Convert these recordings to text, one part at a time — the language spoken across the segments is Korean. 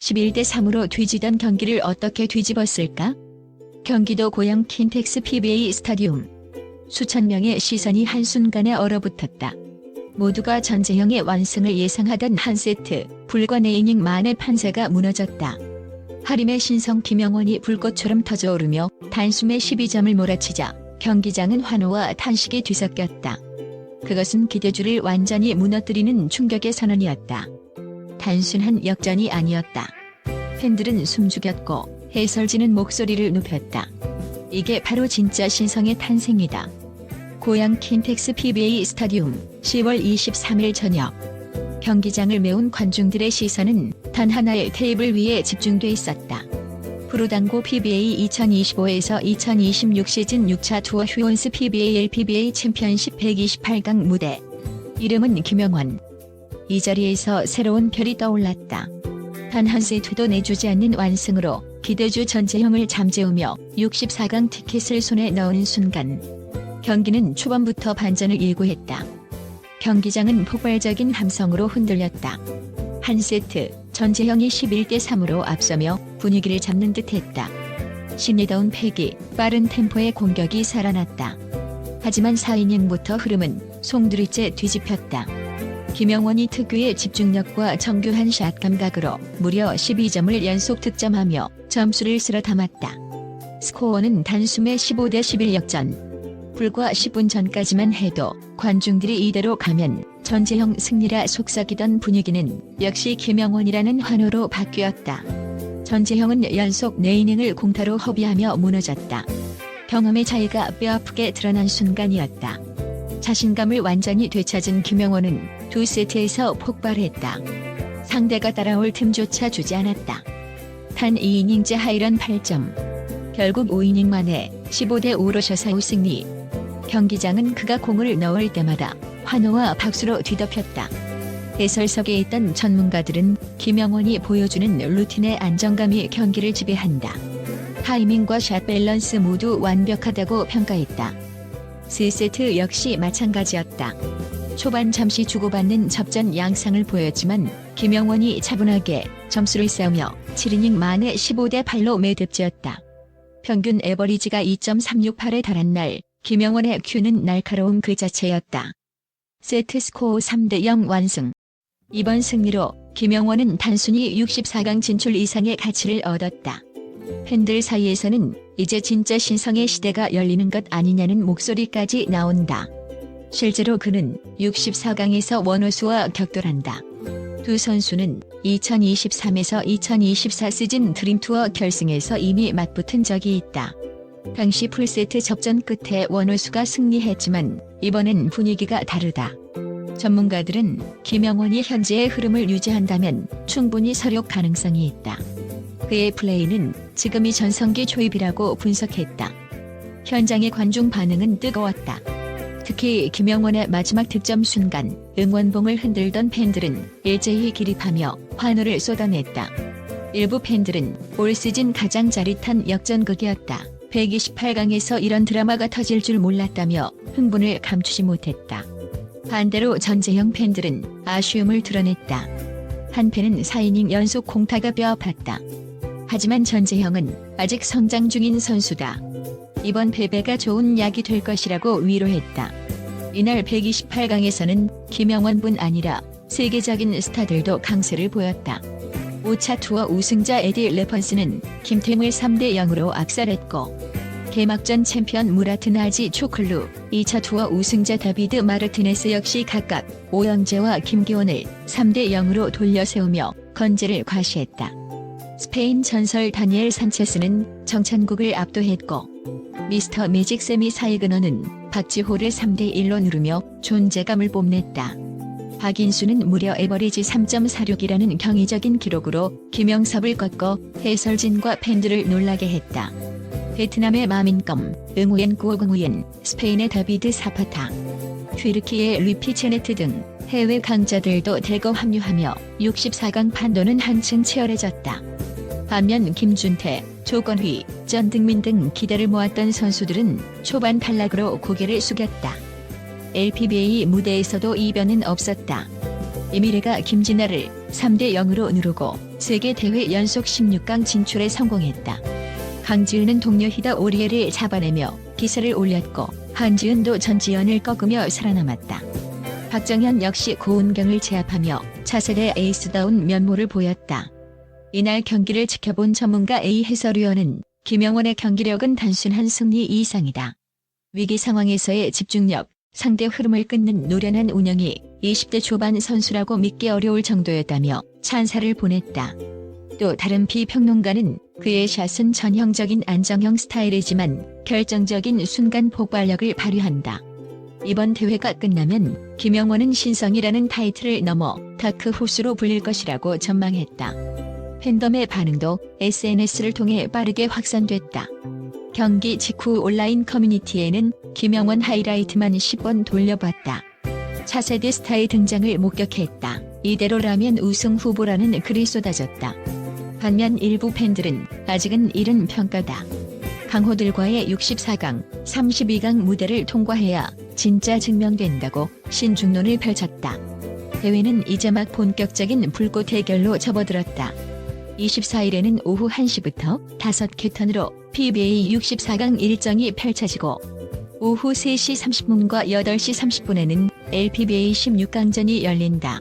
11대 3으로 뒤지던 경기를 어떻게 뒤집었을까? 경기도 고양 킨텍스 PBA 스타디움. 수천 명의 시선이 한순간에 얼어붙었다. 모두가 전재형의 완승을 예상하던 한 세트, 불과 4이닝 만에 판세가 무너졌다. 하림의 신성 김영원이 불꽃처럼 터져오르며 단숨에 12점을 몰아치자 경기장은 환호와 탄식이 뒤섞였다. 그것은 기대주를 완전히 무너뜨리는 충격의 선언이었다. 단순한 역전이 아니었다. 팬들은 숨죽였고 해설진은 목소리를 높였다. 이게 바로 진짜 신성의 탄생이다. 고양 킨텍스 PBA 스타디움 10월 23일 저녁 경기장을 메운 관중들의 시선은 단 하나의 테이블 위에 집중돼 있었다. 프로당고 PBA 2025에서 2026 시즌 6차 투어 휴원스 PBA LPBA 챔피언십 128강 무대. 이름은 김영원. 이 자리에서 새로운 별이 떠올랐다. 단한 세트도 내주지 않는 완승으로 기대주 전재형을 잠재우며 64강 티켓을 손에 넣은 순간 경기는 초반부터 반전을 예고했다. 경기장은 폭발적인 함성으로 흔들렸다. 한 세트 전재형이 11대 3으로 앞서며 분위기를 잡는 듯했다. 신뢰다운 패기, 빠른 템포의 공격이 살아났다. 하지만 4이닝부터 흐름은 송두리째 뒤집혔다. 김영원이 특유의 집중력과 정교한 샷 감각으로 무려 12점을 연속 득점하며 점수를 쓸어 담았다. 스코어는 단숨에 15대 11 역전. 불과 10분 전까지만 해도 관중들이 이대로 가면 전재형 승리라 속삭이던 분위기는 역시 김영원이라는 환호로 바뀌었다. 전재형은 연속 4이닝을 공타로 허비하며 무너졌다. 경험의 차이가 뼈아프게 드러난 순간이었다. 자신감을 완전히 되찾은 김영원은 두 세트에서 폭발했다. 상대가 따라올 틈조차 주지 않았다. 단 2이닝째 하이런 8점. 결국 5이닝 만에 15대 5로 셔서 우승리. 경기장은 그가 공을 넣을 때마다 환호와 박수로 뒤덮였다. 해설석에 있던 전문가들은 김영원이 보여주는 루틴의 안정감이 경기를 지배한다. 타이밍과 샷 밸런스 모두 완벽하다고 평가했다. 3세트 역시 마찬가지였다. 초반 잠시 주고받는 접전 양상을 보였지만 김영원이 차분하게 점수를 쌓으며 7이닝 만에 15대 8로 매듭지었다. 평균 에버리지가 2.368에 달한 날 김영원의 큐는 날카로움 그 자체였다. 세트 스코어 3대 0 완승. 이번 승리로 김영원은 단순히 64강 진출 이상의 가치를 얻었다. 팬들 사이에서는 이제 진짜 신성의 시대가 열리는 것 아니냐는 목소리까지 나온다. 실제로 그는 64강에서 원호수와 격돌한다. 두 선수는 2023에서 2024 시즌 드림투어 결승에서 이미 맞붙은 적이 있다. 당시 풀세트 접전 끝에 원호수가 승리했지만 이번엔 분위기가 다르다. 전문가들은 김영원이 현재의 흐름을 유지한다면 충분히 서력 가능성이 있다. 그의 플레이는 지금이 전성기 초입이라고 분석했다. 현장의 관중 반응은 뜨거웠다. 특히 김영원의 마지막 득점 순간 응원봉을 흔들던 팬들은 일제히 기립하며 환호를 쏟아냈다. 일부 팬들은 올 시즌 가장 짜릿한 역전극이었다. 128강에서 이런 드라마가 터질 줄 몰랐다며 흥분을 감추지 못했다. 반대로 전재형 팬들은 아쉬움을 드러냈다. 한 팬은 4이닝 연속 공타가 뼈아팠다. 하지만 전재형은 아직 성장 중인 선수다. 이번 패배가 좋은 약이 될 것이라고 위로했다. 이날 128강에서는 김영원뿐 아니라 세계적인 스타들도 강세를 보였다. 5차 투어 우승자 에디 레펀스는 김태물 3대 0으로 악살했고 개막전 챔피언 무라트나지 초클루, 2차 투어 우승자 다비드 마르티네스 역시 각각 오영재와 김기원을 3대 0으로 돌려세우며 건재를 과시했다. 스페인 전설 다니엘 산체스는 정찬국을 압도했고 미스터 매직 세미 사이그너는 박지호를 3대 1로 누르며 존재감을 뽐냈다. 박인수는 무려 에버리지 3.46이라는 경이적인 기록으로 김영섭을 꺾어 해설진과 팬들을 놀라게 했다. 베트남의 마민검, 응우엔 구오궁우엔, 스페인의 다비드 사파타, 튀르키의 루피 체네트 등 해외 강자들도 대거 합류하며 64강 판도는 한층 치열해졌다. 반면 김준태, 조건휘, 전등민 등 기대를 모았던 선수들은 초반 탈락으로 고개를 숙였다. LPBA 무대에서도 이변은 없었다. 이미래가 김진아를 3대 0으로 누르고 세계 대회 연속 16강 진출에 성공했다. 강지은은 동료 히다 오리에를 잡아내며 기세를 올렸고 한지은도 전지현을 꺾으며 살아남았다. 박정현 역시 고은경을 제압하며 차세대 에이스다운 면모를 보였다. 이날 경기를 지켜본 전문가 A 해설위원은 김영원의 경기력은 단순한 승리 이상이다. 위기 상황에서의 집중력, 상대 흐름을 끊는 노련한 운영이 20대 초반 선수라고 믿기 어려울 정도였다며 찬사를 보냈다. 또 다른 비평론가는 그의 샷은 전형적인 안정형 스타일이지만 결정적인 순간 폭발력을 발휘한다. 이번 대회가 끝나면 김영원은 신성이라는 타이틀을 넘어 다크 호수로 불릴 것이라고 전망했다. 팬덤의 반응도 SNS를 통해 빠르게 확산됐다. 경기 직후 온라인 커뮤니티에는 김영원 하이라이트만 10번 돌려봤다. 차세대 스타의 등장을 목격했다. 이대로라면 우승 후보라는 글이 쏟아졌다. 반면 일부 팬들은 아직은 이른 평가다. 강호들과의 64강, 32강 무대를 통과해야 진짜 증명된다고 신중론을 펼쳤다. 대회는 이제 막 본격적인 불꽃 대결로 접어들었다. 24일에는 오후 1시부터 5개 턴으로 PBA 64강 일정이 펼쳐지고 오후 3시 30분과 8시 30분에는 LPBA 16강전이 열린다.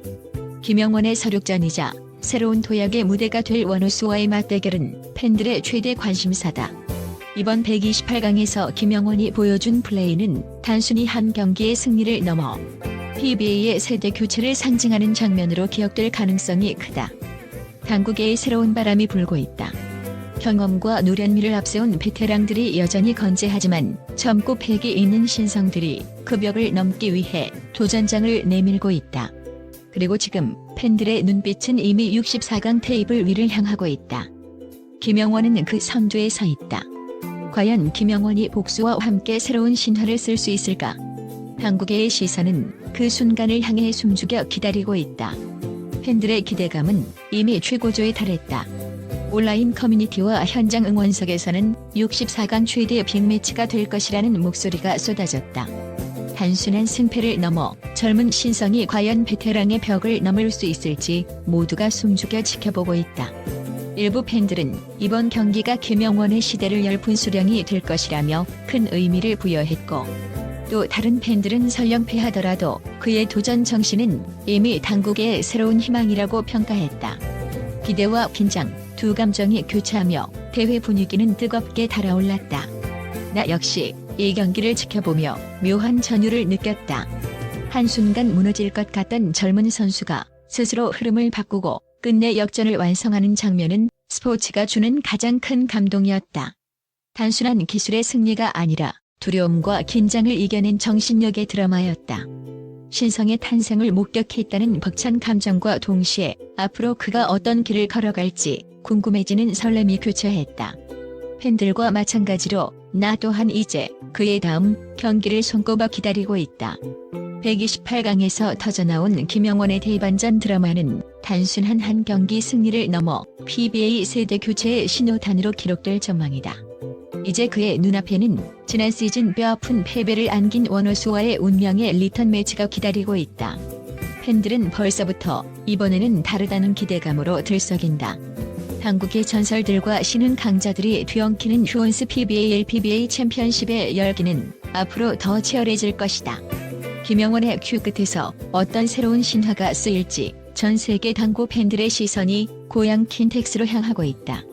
김영원의 서륙전이자 새로운 도약의 무대가 될 원호수와의 맞대결은 팬들의 최대 관심사다. 이번 128강에서 김영원이 보여준 플레이는 단순히 한 경기의 승리를 넘어 PBA의 세대 교체를 상징하는 장면으로 기억될 가능성이 크다. 당국의 새로운 바람이 불고 있다. 경험과 노련미를 앞세운 베테랑들이 여전히 건재하지만 젊고 패기 있는 신성들이 그 벽을 넘기 위해 도전장을 내밀고 있다. 그리고 지금 팬들의 눈빛은 이미 64강 테이블 위를 향하고 있다. 김영원은 그 선두에 서 있다. 과연 김영원이 복수와 함께 새로운 신화를 쓸 수 있을까? 당국의 시선은 그 순간을 향해 숨죽여 기다리고 있다. 팬들의 기대감은 이미 최고조에 달했다. 온라인 커뮤니티와 현장 응원석에서는 64강 최대 빅매치가 될 것이라는 목소리가 쏟아졌다. 단순한 승패를 넘어 젊은 신성이 과연 베테랑의 벽을 넘을 수 있을지 모두가 숨죽여 지켜보고 있다. 일부 팬들은 이번 경기가 김영원의 시대를 열 분수령이 될 것이라며 큰 의미를 부여했고 또 다른 팬들은 설령 패하더라도 그의 도전 정신은 이미 당국의 새로운 희망이라고 평가했다. 기대와 긴장 두 감정이 교차하며 대회 분위기는 뜨겁게 달아올랐다. 나 역시 이 경기를 지켜보며 묘한 전율을 느꼈다. 한순간 무너질 것 같던 젊은 선수가 스스로 흐름을 바꾸고 끝내 역전을 완성하는 장면은 스포츠가 주는 가장 큰 감동이었다. 단순한 기술의 승리가 아니라 두려움과 긴장을 이겨낸 정신력의 드라마였다. 신성의 탄생을 목격했다는 벅찬 감정과 동시에 앞으로 그가 어떤 길을 걸어갈지 궁금해지는 설렘이 교차했다. 팬들과 마찬가지로 나 또한 이제 그의 다음 경기를 손꼽아 기다리고 있다. 128강에서 터져나온 김영원의 대반전 드라마는 단순한 한 경기 승리를 넘어 PBA 세대 교체의 신호탄으로 기록될 전망이다. 이제 그의 눈앞에는 지난 시즌 뼈아픈 패배를 안긴 원호수와의 운명의 리턴 매치가 기다리고 있다. 팬들은 벌써부터 이번에는 다르다는 기대감으로 들썩인다. 한국의 전설들과 신흥 강자들이 뒤엉키는 휴원스 PBA LPBA 챔피언십의 열기는 앞으로 더 치열해질 것이다. 김영원의 큐 끝에서 어떤 새로운 신화가 쓰일지 전 세계 당구 팬들의 시선이 고향 킨텍스로 향하고 있다.